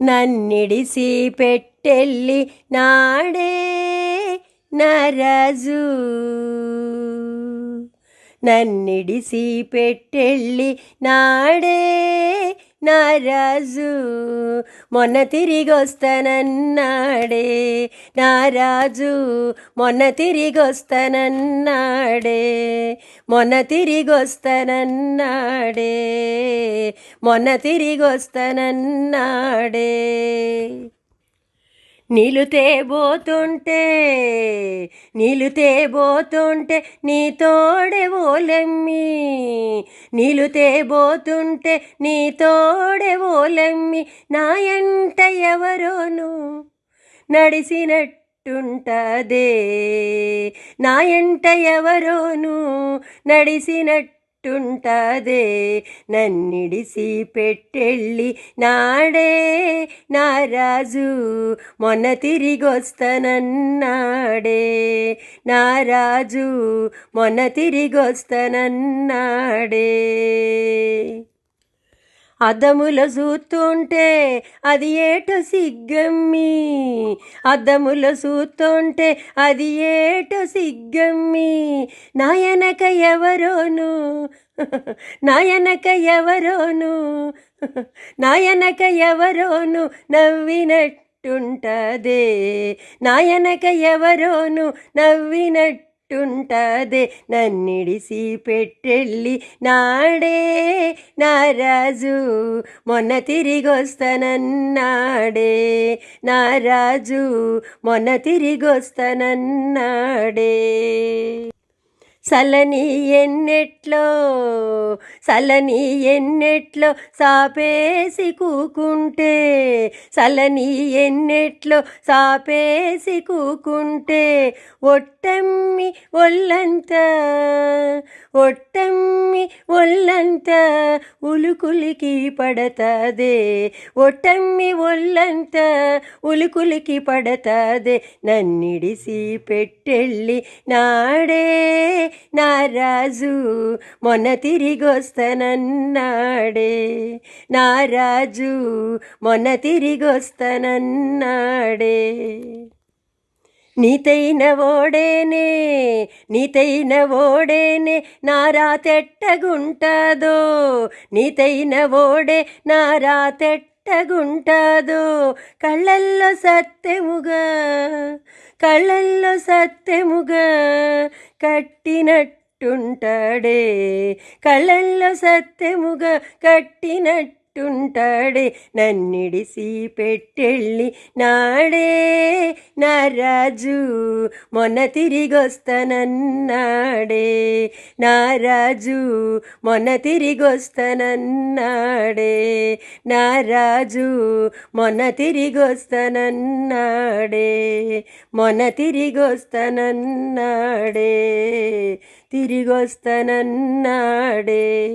నన్నిడిసి పెట్టెళ్ళి నాడే నరజు నన్నిడిసి పెట్టెళ్ళి నాడే నారాజు మొన్న తిరిగొస్తానన్నాడే. నారాజు మొన్న తిరిగొస్తానన్నాడే. మొన్న తిరిగొస్తానన్నాడే. మొన్న తిరిగొస్తానన్నాడే. నిలుతే పోతుంటే నిలుతే పోతుంటే నీ తోడే ఓలెమ్మి. నిలుతే పోతుంటే నీ తోడే ఓలెమ్మి. నా ఎంట ఎవరోను నడిసినట్టుంటదే. నా ఎంట ఎవరోను నడిసినట్టు టుంటదే నన్నిడిసి పెట్టెళ్ళి నాడే నారాజు మొన్న తిరిగొస్తానన్నాడే. నారాజు మొన్న తిరిగొస్తానన్నాడే. అదములు చూస్తుంటే అది ఏటో సిగ్గమ్మి. అద్దముల సూతుంటే అది ఏటో సిగ్గమ్మి. నాయనక ఎవరోను? నాయనక ఎవరోను? నాయనక ఎవరోను నవ్వినట్టుంటదే. నాయనక ఎవరోను నవ్వినట్టు ఉంటదే నన్నిడిసి పెట్టెళ్ళి నాడే నారాజు. మొన్న తిరిగొస్తానన్నాడే నారాజు. మొన్న తిరిగొస్తానన్నాడే సలని ఎన్నెట్లో సలని ఎన్నెట్లో సాపేసి కూకుంటే సలని ఎన్నెట్లో సాపేసి కూకుంటే ఒట్టమ్మి ఒళ్ళంత ఒట్టమ్మి ఒళ్ళంత ఉలుకులికి పడతదే ఒట్టమ్మి ఒళ్ళంత ఉలుకులికి పడతదే నన్నిడిసి పెట్టెళ్ళి నాడే నారాజు మొన్న తిరిగొస్తానన్నాడే. నారాజు మొన్న తిరిగొస్తానన్నాడే. నీతైన ఓడేనే నీతైన ఓడేనే నారా తెట్టగుంటదో. నీతైన ఓడే నారా తెట్టగుంటాదో కళ్ళల్లో సత్యముగా కళ్ళల్లో సత్యముగా కట్టినట్టుంటాడే. కళ్ళల్లో సత్యముగా కట్టినట్టు టుంటాడే నన్నిడిసి పెట్టెళ్ళి నాడే. నారాజు మొన్న తిరిగొస్తానన్నాడే. నారాజు మొన్న తిరిగొస్తానన్నాడే. నారాజు మొన్న తిరిగొస్తానన్నాడే. మొన్న తిరిగొస్తానన్నాడే. తిరిగొస్తానన్నాడే.